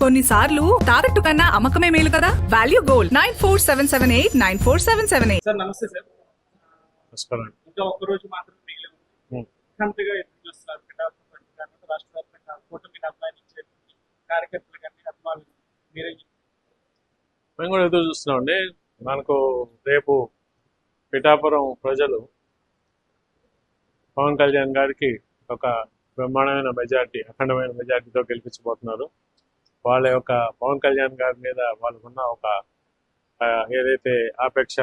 కొన్నిసార్లు తాకట్టు కన్నా అమ్మకమే మేలు కదా? Value gold. Nine four seven seven eight nine four seven seven eight. Sir నమస్తే సార్. నమస్కారం. ఇంకా ఒక్క రోజు మాత్రమే మిగిలి ఉంది. ముఖ్యమంత్రిగా ఎదురు చూస్తున్నారు పిఠాపురం పట్టణంలో రాష్ట్ర వ్యాప్తంగా కూటమి అభిమానించే కార్యకర్తలు కానీ అభిమానులు మీరే మేము కూడా ఎదురు చూస్తున్నామండి. మనకు రేపు పిఠాపురం ప్రజలు పవన్ కళ్యాణ్ గారికి ఒక బ్రహ్మాండమైన మెజార్టీ అఖండమైన మెజార్టీతో గెలిపించబోతున్నారు. వాళ్ళ యొక్క పవన్ కళ్యాణ్ గారి మీద వాళ్ళకున్న ఒక ఏదైతే ఆపేక్ష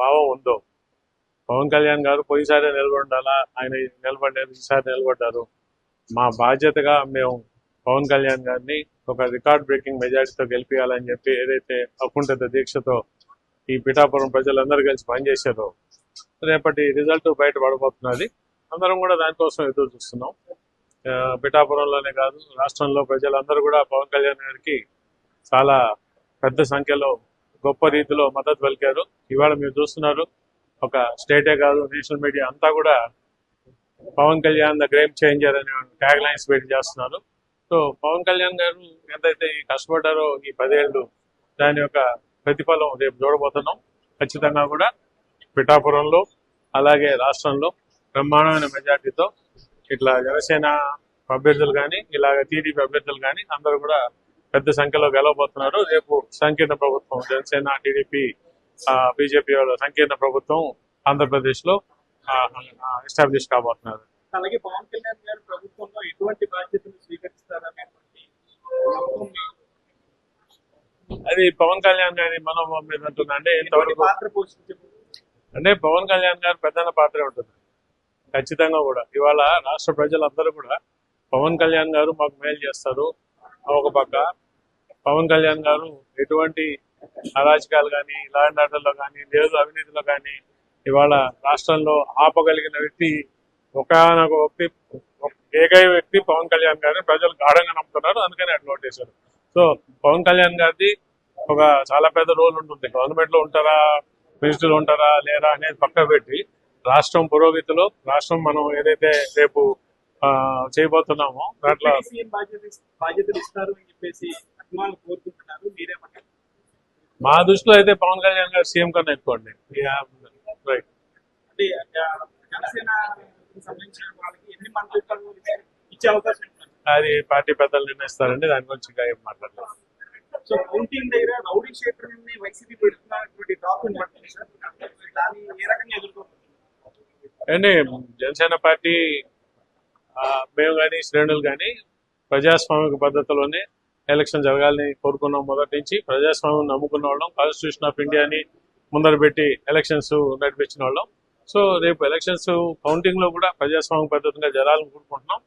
భావం ఉందో పవన్ కళ్యాణ్ గారు పోయినసారి నిలబడాలా? ఆయన నిలబడలేదు ఈసారి నిలబడ్డారు. మా బాధ్యతగా మేము పవన్ కళ్యాణ్ గారిని ఒక రికార్డ్ బ్రేకింగ్ మెజారిటీతో గెలిపించాలని చెప్పి ఏదైతే అకుంఠిత దీక్షతో ఈ పిఠాపురం ప్రజలందరూ కలిసి పనిచేశారో రేపటి రిజల్ట్ బయట పడబోతున్నది. అందరం కూడా దానికోసం ఎదురు చూస్తున్నాం. పిఠాపురంలోనే కాదు రాష్ట్రంలో ప్రజలందరూ కూడా పవన్ కళ్యాణ్ గారికి చాలా పెద్ద సంఖ్యలో గొప్ప రీతిలో మద్దతు పలికారు. ఇవాళ మీరు చూస్తున్నారు ఒక స్టేటే కాదు నేషనల్ మీడియా అంతా కూడా Pawan Kalyan the game changer అనే ట్యాగ్ లైన్స్ పెట్టి చేస్తున్నారు. సో పవన్ కళ్యాణ్ గారు ఎంతైతే ఈ కష్టపడ్డారో ఈ పదేళ్ళు దాని యొక్క ప్రతిఫలం రేపు చూడబోతున్నాం. ఖచ్చితంగా కూడా పిఠాపురంలో అలాగే రాష్ట్రంలో బ్రహ్మాండమైన మెజార్టీతో ఇట్లా జనసేన అభ్యర్థులు కానీ ఇలాగ టీడీపీ అభ్యర్థులు కానీ అందరూ కూడా పెద్ద సంఖ్యలో గెలవబోతున్నారు. రేపు సంకీర్ణ ప్రభుత్వం జనసేన టీడీపీ బీజేపీ వాళ్ళ సంకీర్ణ ప్రభుత్వం ఆంధ్రప్రదేశ్లో ఎస్టాబ్లిష్ కాబోతున్నారు. అలాగే పవన్ కళ్యాణ్ గారు ప్రభుత్వంలో ఎటువంటి బాధ్యతలు స్వీకరిస్తారనేటువంటి నమ్మకం మీ- అది పవన్ కళ్యాణ్ గారి మనోభావం మీద ఎటువంటి ఇంతవరకు అంటే పవన్ కళ్యాణ్ గారు ప్రధాన పాత్ర ఉంటుంది ఖచ్చితంగా కూడా. ఇవాళ రాష్ట్ర ప్రజలందరూ కూడా పవన్ కళ్యాణ్ గారు మాకు మేలు చేస్తారు. ఒక పక్క పవన్ కళ్యాణ్ గారు ఎటువంటి అరాచకాలు కానీ లా అండ్ ఆర్డర్లో కానీ లేదు అవినీతిలో కానీ ఇవాళ రాష్ట్రంలో ఆపగలిగిన వ్యక్తి ఒకనొక వ్యక్తి ఒక ఏకైక వ్యక్తి పవన్ కళ్యాణ్ గారిని ప్రజలు గాఢంగా నమ్ముతున్నారు. అందుకని అట్లా ఓటేశారు సో పవన్ కళ్యాణ్ గారిది ఒక చాలా పెద్ద రోల్ ఉంటుంది. గవర్నమెంట్లో ఉంటారా మినిస్టర్లు ఉంటారా లేరా అనేది పక్క పెట్టి రాష్ట్రం పురోగతిలో రాష్ట్రం మనం ఏదైతే రేపు చేయబోతున్నామో దాంట్లో మా దృష్టిలో అయితే పవన్ కళ్యాణ్ గారు సీఎం కన్నా ఎక్కువ అండి. రైట్. అది పార్టీ పెద్దలు నిర్ణయిస్తారండి. దాని గురించి ఇంకా ఏం మాట్లాడలేదు. సో కౌంటింగ్ దగ్గర రౌడీ షీటర్ని వైసీపీ పెడుతున్నటువంటి టాక్ పడుతుంది సార్ దాన్ని ఏ రకంగా ఎదుర్కోవచ్చు అండి జనసేన పార్టీ ఆ, మేము కానీ శ్రేణులు కానీ ప్రజాస్వామిక పద్ధతిలోనే ఎలక్షన్ జరగాలని కోరుకున్నాం మొదటి నుంచి. ప్రజాస్వామ్యం నమ్ముకున్న వాళ్ళం కాన్స్టిట్యూషన్ ఆఫ్ ఇండియాని ముందర పెట్టి ఎలక్షన్స్ నడిపించిన వాళ్ళం. సో రేపు ఎలక్షన్స్ కౌంటింగ్లో కూడా ప్రజాస్వామిక పద్ధతిగా జరాలని కోరుకుంటున్నాం.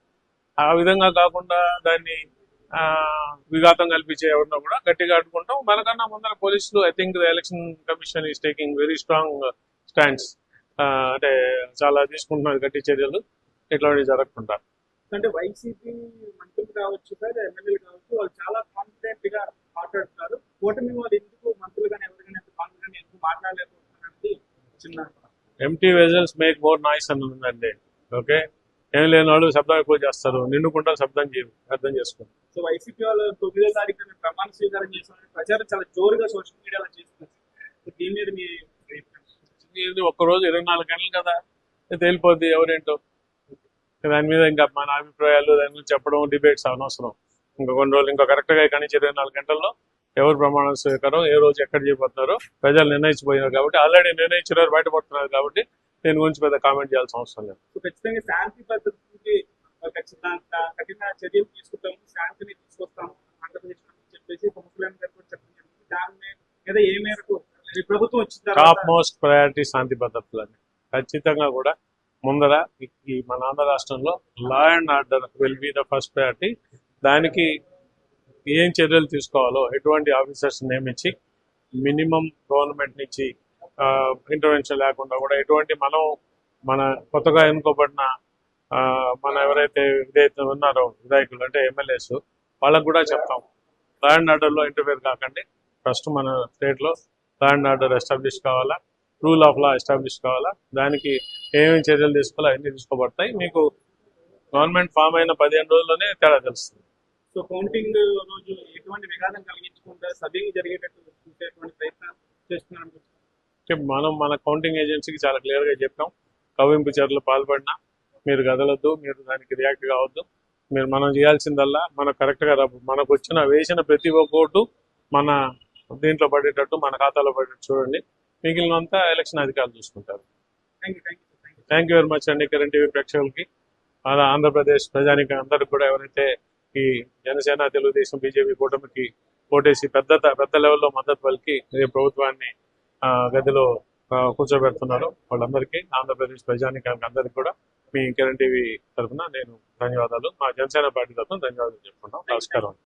ఆ విధంగా కాకుండా దాన్ని ఆ, విఘాతం కల్పించే ఎవరినో కూడా గట్టిగా అడ్డుకుంటాం మనకన్నా ముందర పోలీసులు I think the election commission is taking very strong stands అంటే చాలా తీసుకుంటున్నారు గట్టి చర్యలు. ఇట్లాంటివి జరగకుండా. అంటే వైసీపీ మంత్రులు కావచ్చు సార్ ఎమ్మెల్యేలు కావచ్చు వాళ్ళు చాలా కాన్ఫిడెంట్గా మాట్లాడుతున్నారు. కూటమి వాళ్ళు ఎందుకు మంత్రులు కానీ ఎవరు కానీ ఎంత కాన్ఫిడెంట్ ఎందుకు మాట్లాడలేకపోతున్నారని చిన్న empty vessels make more noise అని ఉందండి. ఓకే ఏం లేని వాళ్ళు శబ్దం ఎక్కువ చేస్తారు. నిండుకుంటా శబ్దం చేయరు అర్థం చేసుకోండి. సో వైసీపీ వాళ్ళు తొమ్మిదో తారీఖున ప్రమాణ స్వీకారం చేసిన ప్రచారం చాలా జోరుగా సోషల్ మీడియాలో చేస్తున్నారు సో దీని మీద మీ ఒక్క ఒక్కరోజు ఇరవై నాలుగు గంటలు కదా తేలిపోద్ది ఎవరేంటో. దాని మీద ఇంకా మన అభిప్రాయాలు దాని గురించి చెప్పడం డిబేట్స్ అనవసరం. ఇంకా కొన్ని రోజులు ఇంకా కరెక్ట్గా ఇక్కడ నుంచి ఇరవై నాలుగు గంటల్లో ఎవరు ప్రమాణ స్వీకారం ఏ రోజు ఎక్కడ చేయబోతున్నారో ప్రజలు నిర్ణయించిపోయినారు కాబట్టి ఆల్రెడీ నిర్ణయించినారు బయటపడుతున్నారు కాబట్టి దీని గురించి పెద్ద కామెంట్ చేయాల్సిన అవసరం లేదు. ఖచ్చితంగా శాంతి పద్ధతికి కఠిన చర్యలు తీసుకుంటాము శాంతిని తీసుకొస్తాము ఆంధ్రప్రదేశ్ చెప్పేసి పవన్ గారు చెప్పడం జరిగింది. దాని మీద ఏ మేరకు టాప్ మోస్ట్ ప్రయారిటీ శాంతి భద్రతలని. ఖచ్చితంగా కూడా ముందర ఈ- మన ఆంధ్ర రాష్ట్రంలో law and order will be the first priority దానికి ఏం చర్యలు తీసుకోవాలో ఎటువంటి ఆఫీసర్స్ నియమించి మినిమం గవర్నమెంట్ నుంచి ఇంటర్వెన్షన్ లేకుండా కూడా ఎటువంటి మనం మన కొత్తగా ఎన్నుకోబడిన ఆ, మన ఎవరైతే విధేయత ఉన్నారో విధాయకులు అంటే ఎమ్మెల్యేస్ వాళ్ళకు కూడా చెప్తాం. లా అండ్ ఆర్డర్లో ఇంటర్ఫేర్ కాకండి. ఫస్ట్ మన స్టేట్లో లా అండ్ ఆర్డర్ ఎస్టాబ్లిష్ కావాలా? రూల్ ఆఫ్ లా ఎస్టాబ్లిష్ కావాలా? దానికి ఏమేమి చర్యలు తీసుకోవాలో అన్ని తీసుకోబడతాయి. మీకు గవర్నమెంట్ ఫామ్ అయిన పదిహేను రోజుల్లోనే తేడా తెలుస్తుంది. సో కౌంటింగ్ రోజు ఎటువంటి విఘాతం కలిగించకుండా సవ్యంగా జరిగేటట్టు చూసేటువంటి ప్రయత్నం మనం మన కౌంటింగ్ ఏజెన్సీకి చాలా క్లియర్గా చెప్పాం. కవ్వింపు చర్యలు పాల్పడినా మీరు కదలొద్దు మీరు దానికి రియాక్ట్ కావద్దు. మీరు మనం చేయాల్సిందల్లా మన కరెక్ట్గా రా- మనకు వచ్చిన వేసిన ప్రతి ఒక్క ఓటు మన దీంట్లో పడేటట్టు మన ఖాతాలో పడేటట్టు చూడండి. మిగిలినంతా ఎలక్షన్ అధికారులు చూసుకుంటారు. థ్యాంక్ యూ వెరీ మచ్ అండి కరెంట్ టీవీ ప్రేక్షకులకి. అలా ఆంధ్రప్రదేశ్ ప్రజానికి అందరికి కూడా ఎవరైతే ఈ జనసేన తెలుగుదేశం బీజేపీ కూటమికి ఓటేసి పెద్ద పెద్ద లెవెల్లో మద్దతు పలికి ప్రభుత్వాన్ని గదిలో కూర్చోబెడుతున్నారు. వాళ్ళందరికీ ఆంధ్రప్రదేశ్ ప్రజానికానికి అందరికీ కూడా మీ కిరణ్ టీవీ తరఫున నేను ధన్యవాదాలు. మా జనసేన పార్టీ తరఫున ధన్యవాదాలు చెప్పుకుంటాం నమస్కారం